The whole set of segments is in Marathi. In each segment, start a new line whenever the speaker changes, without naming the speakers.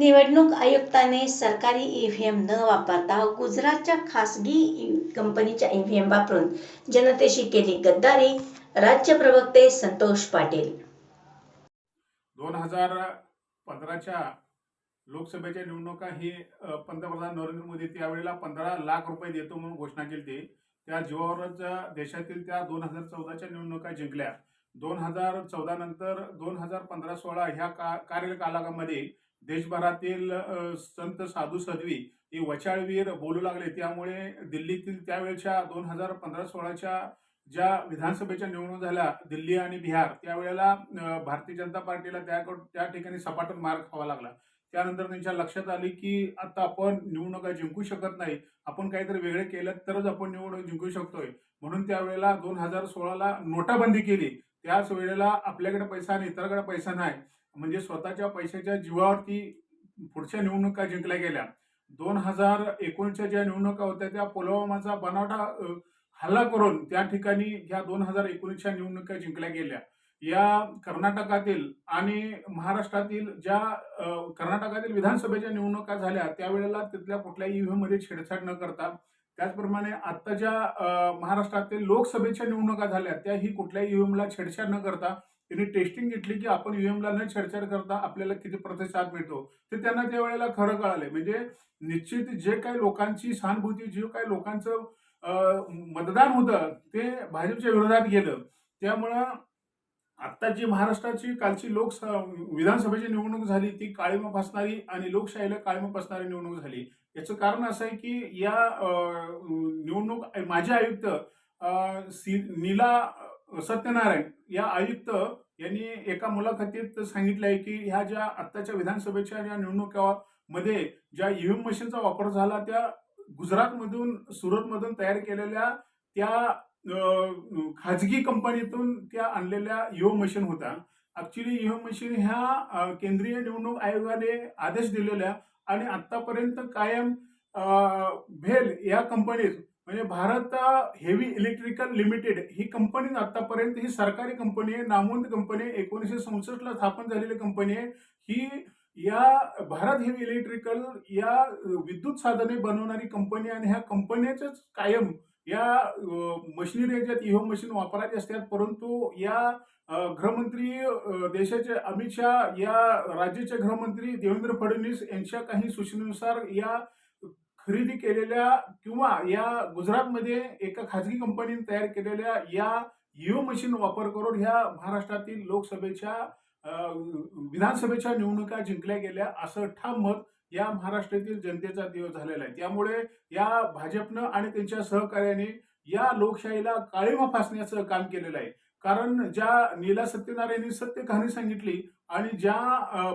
निवडणूक आयुक्ताने सरकारी ईव्हीएम न वापरता गुजरातच्या खासगी कंपनीच्या ईव्हीएम वापरून जनतेशी केली गद्दारी. राज्य प्रवक्ते संतोष पाटील.
दोन हजार पंधराच्या लोकसभेच्या निवडणुका ही पंतप्रधान नरेंद्र मोदी त्यावेळेला पंधरा लाख रुपये देतो म्हणून घोषणा केली. होती त्या जीवावरच देशातील त्या दोन हजार चौदाच्या निवडणुका जिंकल्या. दोन हजार चौदा नंतर दोन हजार पंधरा सोळा ह्या का कार्यकालामध्ये देशभरातील संत साधू सदवी हे वचाळवीर बोलू लागले. त्यामुळे दिल्लीतील त्यावेळेच्या दोन हजार पंधरा सोळाच्या ज्या विधानसभेच्या निवडणूक झाल्या दिल्ली आणि बिहार त्यावेळेला भारतीय जनता पार्टीला त्या त्या ठिकाणी सपाटून मार खावा लागला. त्यानंतर त्यांच्या लक्षात आले की आता आपण निवडणुका जिंकू शकत नाही. आपण काहीतरी वेगळे केलं तरच आपण निवडणूक जिंकू शकतोय. म्हणून त्यावेळेला दोन हजार सोळाला नोटाबंदी केली. त्याच वेळेला आपल्याकडे पैसा आणि इतरकडे पैसा नाही. म्हणजे स्वतःच्या पैशाच्या जीवावरती पुढच्या निवडणुका जिंकल्या गेल्या. दोन हजार एकोणीसच्या ज्या निवडणुका होत्या त्या पुलवामाचा बनावटा हल्ला करून त्या ठिकाणी ह्या दोन हजार एकोणीसच्या निवडणुका जिंकल्या गेल्या. या कर्नाटकातील आणि महाराष्ट्रातील ज्या कर्नाटकातील विधानसभेच्या निवडणुका झाल्या त्यावेळेला तिथल्या कुठल्याही ईव्हीएममध्ये छेडछाड न करता त्याचप्रमाणे आत्ता ज्या महाराष्ट्रातील लोकसभेच्या निवडणुका झाल्या त्याही कुठल्याही ईव्हीएमला छेडछाड न करता त्यांनी टेस्टिंग घेतली की आपण ईव्हीएमला न छेडछाड करता आपल्याला किती प्रतिसाद मिळतो. ते त्यांना त्यावेळेला खरं कळाले. म्हणजे निश्चित जे काही लोकांची सहानुभूती जे काही लोकांचं मतदान होतं ते भाजपच्या विरोधात गेलं. त्यामुळं आत्ता जी महाराष्ट्राची कालची लोकसभा विधानसभेची निवडणूक झाली ती काळीमा असणारी आणि लोकशाहीला काळीमा फसणारी निवडणूक झाली. याचं कारण असं आहे की या निवडणूक माजी आयुक्त सी नीला सत्यनारायण या आयुक्त यांनी एका मुलाखतीत सांगितलं आहे की ह्या ज्या आत्ताच्या विधानसभेच्या ज्या निवडणुकामध्ये ज्या ईव्हीएम मशीनचा वापर झाला त्या गुजरातमधून सुरतमधून तयार केलेल्या त्या खाजगी कंपनीतून त्या आणलेल्या ईव्हीएम मशीन होत्या. ऍक्च्युली ईव्हीएम मशीन ह्या केंद्रीय निवडणूक आयोगाने आदेश दिलेल्या आणि आतापर्यंत कायम भेल या कंपनीत म्हणजे भारत हेवी इलेक्ट्रिकल लिमिटेड ही कंपनी आतापर्यंत ही सरकारी कंपनी आहे नामवंत कंपनी आहे एकोणीसशे सदुसष्टला स्थापन झालेली कंपनी आहे. ही या भारत हेवी इलेक्ट्रिकल या विद्युत साधने बनवणारी कंपनी आणि ह्या कंपन्याच्याच कायम या मशिनरी ज्यात इहो मशीन वापरायचे असतात. परंतु या गृहमंत्री देशाचे अमित शहा या राज्याचे गृहमंत्री देवेंद्र फडणवीस यांच्या काही सूचनेनुसार या खरेदी केलेल्या किंवा या गुजरातमध्ये एका खाजगी कंपनीने तयार केलेल्या या ईव्हीएम मशीन वापर करून ह्या महाराष्ट्रातील लोकसभेच्या विधानसभेच्या निवडणुका जिंकल्या गेल्या असं ठाम मत या महाराष्ट्रातील जनतेचा दिवस झालेला आहे. त्यामुळे या भाजपनं आणि त्यांच्या सहकार्याने या लोकशाहीला काळीमा फासण्याचं काम केलेलं आहे. कारण ज्या नीला सत्यनारायणनी सत्य कहाणी सांगितली आणि ज्या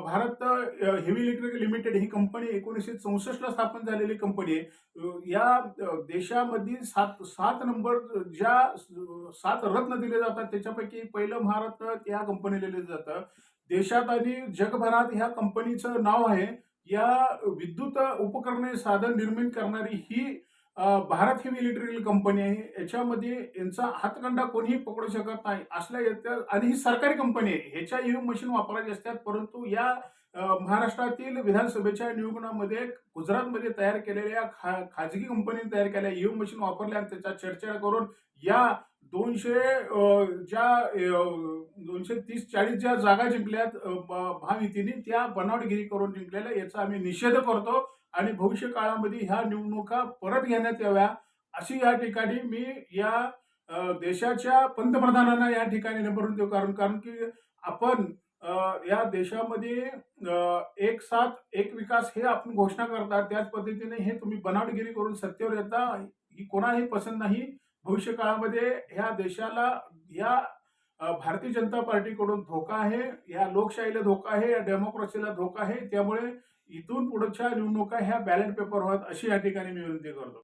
भारत हेवी इलेक्ट्रिक लिमिटेड ही कंपनी एकोणीसशे चौसष्टला स्थापन झालेली कंपनी आहे या देशामध्ये सात सात नंबर ज्या सात रत्न दिले जातात त्याच्यापैकी पहिलं महारत्न या कंपनीला दिलं जातं. देशात आणि जगभरात ह्या कंपनीचं नाव आहे या विद्युत उपकरणे साधन निर्मित करणारी ही भारत हेवी इलेक्ट्रिकल कंपनी आहे. याच्यामध्ये यांचा हातखंडा कोणीही पकडू शकत नाही. असल्या येत्या आणि ही सरकारी कंपनी आहे. ह्याच्या ईव्हीएम मशीन वापरायचे असतात. परंतु या महाराष्ट्रातील विधानसभेच्या निवडणुकामध्ये गुजरातमध्ये तयार केलेल्या खा खाजगी कंपनीने तयार केलेल्या ईव्हीएम मशीन वापरल्या आणि त्याचा चर्चा करून या दोनशे ज्या दोनशे तीस चाळीस ज्या जागा जिंकल्यात अ, महायुतीने त्या बनावटगिरी करून जिंकलेल्या याचा आम्ही निषेध करतो. आणि भविष्य काळामध्ये ह्या निवडणुका परत घेण्यात याव्या अशी या ठिकाणी मी या देशाच्या पंतप्रधानांना या ठिकाणी निवडून देऊ कारण कारण की आपण या देशामध्ये एक साथ एक विकास हे आपण घोषणा करतात. त्याच पद्धतीने हे तुम्ही बनावटगिरी करून सत्तेवर येता ही कोणाही पसंत नाही. भविष्य काळामध्ये ह्या देशाला या भारतीय जनता पार्टीकडून धोका आहे या लोकशाहीला धोका आहे या डेमोक्रेसीला धोका आहे. त्यामुळे इथून पुढच्या निवडणुका ह्या बॅलेट पेपर होत अशी या ठिकाणी मी विनंती करतो.